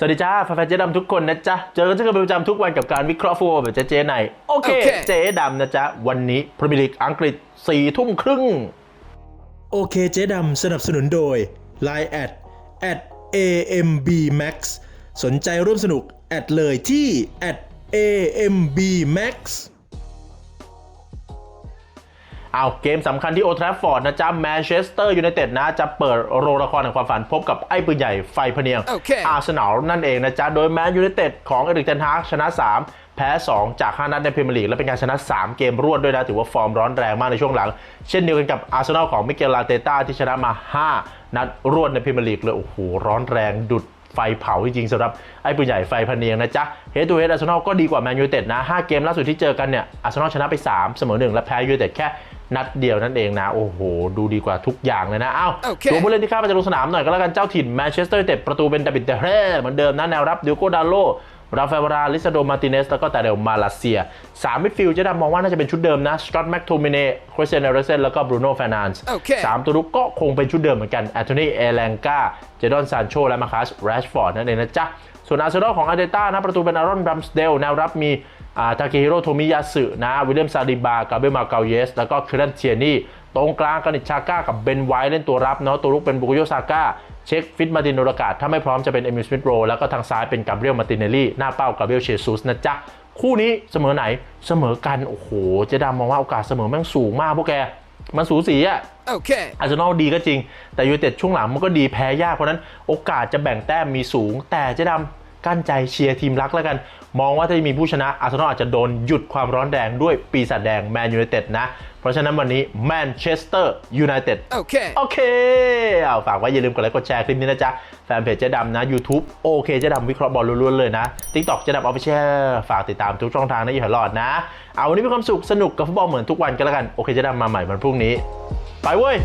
สวัสดีจ้าแฟนๆเจ๊ดำทุกคนนะจ๊ะ เจอกันเจอกันเป็นประจำทุกวันกับการวิเคราะห์ฟุตบอลแบบเจ๊ๆในโอเคโอเค เจ๊ดำนะจ๊ะ วันนี้พรีเมียร์ลีกอังกฤษ4ทุ่มครึ่ง โอเคเจ๊ดำสนับสนุนโดย Line แอด at @ambmax สนใจร่วมสนุก แอดเลยที่ at @ambmax เอาเกมสำคัญที่โอทราฟฟอร์ดนะจ๊ะแมนเชสเตอร์ยูไนเต็ดนะจะเปิดโรงละครแห่งความฝันพบกับไอ้ปืนใหญ่ไฟพะเนียงโอเคอาร์เซนอลนั่นเองนะจ๊ะ โดยแมนยูไนเต็ดของเอริกเทนฮากชนะ 3 แพ้ 2 จาก 5 นัดในพรีเมียร์ลีกและเป็นการชนะ 3 เกมรวดด้วยนะ ถือว่าฟอร์มร้อนแรงมากในช่วงหลัง เช่นเดียวกันกับอาร์เซนอลของมิเกลลาเตต้าที่ชนะมา 5 นัดรวดในพรีเมียร์ลีกเลยโอ้โหร้อนแรงดุดไฟเผาจริงๆสำหรับไอ้ปืนใหญ่ไฟพะเนียงนะจ๊ะเฮด o ูเฮดอาร์เซนอลก็ดีกว่าแมนยูไนเต็ดนะ5เกมล่าสุดที่เจอกันเนี่ยอาร์เซนอลชนะไป 3 เสมอ1และแพ้ยูไนเต็ดแค่ นัดเดียวนั่นเองนะ โอ้โห ดูดีกว่าทุกอย่างเลยนะอ้าวโอเคดูผู้เล่นที่เข้ามาจะลงสนามหน่อยก็แล้วกันเจ้าถิ่นแมนเชสเตอร์ยูไนเต็ดประตูเป็นดาบิดเดเร่เหมือนเดิมนะแนวรับดิโก้ดาโลราฟาเอลวาราลิซาโด มาติเนส แล้วก็แต่เดลมาลาเซียสามมิดฟิลด์เจะดำมองว่าน่าจะเป็นชุดเดิมนะ สกอตแม็กโทมิเน่คริสเตียนเอเรเซนแล้วก็บรูโน่ฟ r นานส์โอเคสามตัวรุกก็คงเป็นชุดเดิมเหมือนกันแอนโทนีเอแลงกา เจดอนซานโช และมาคัสแรชฟอร์ดนั่นเองนะจ๊ะ ส่วนอาร์เซนอลของอาร์เตต้านะ ประตูเป็นอารอนรัมสเดล แนวรับมี ทาเคฮิโร่โทมิยาสึนะวิลเลียมซาดิบากาเบลมาเกาเยส แล้วก็เคเรนเทียนี่ตรงกลางกานิชชาก้ากับเบนไวท์เล่นตัวรับเนาะตัวรุกเป็นบุกโยซาก้าเช็คฟิตมาตินโนรากาศถ้าไม่พร้อมจะเป็นเอมิลสมิธโรแล้วก็ทางซ้ายเป็นกาเบรียลมาตินเนลลี่หน้าเป้ากาเบรียลเชซุสนะจ๊ะคู่นี้เสมอไหนเสมอกันโอ้โหเจดามองว่าโอกาสเสมอแม่งสูงมากพวกแกมันสูสีอะ Okay. อาร์เซนอลดีก็จริง แต่ยูไนเต็ดช่วงหลังมันก็ดีแพ้ยากเพราะฉะนั้นโอกาสจะแบ่งแต้มมีสูง แต่เจ๊ดำ กั้นใจเชียร์ทีมรักแล้วกัน มองว่าถ้ามีผู้ชนะอาร์เซนอลอาจจะโดนหยุดความร้อนแรงด้วยปีศาจแดงแมนยูไนเต็ดนะ เพราะฉะนั้นวันนี้แมนเชสเตอร์ยูไนเต็ด Okay. โอเคเอาฝากไว้อย่าลืมกดไลค์กดแชร์คลิปนี้นะจ๊ะ แฟนเพจเจ๊ดำนะ YouTube โอเคเจ๊ดำวิเคราะห์บอลล้วนๆเลยนะ TikTok เจ๊ดำออฟฟิเชียลฝากติดตามทุกช่องทางนะอย่าหลอดนะ เอาวันนี้มีความสุขสนุกกับฟุตบอลเหมือนทุกวันกันแล้วกันโอเคเจ๊ดำมาใหม่วันพรุ่งนี้ ไปเว้ย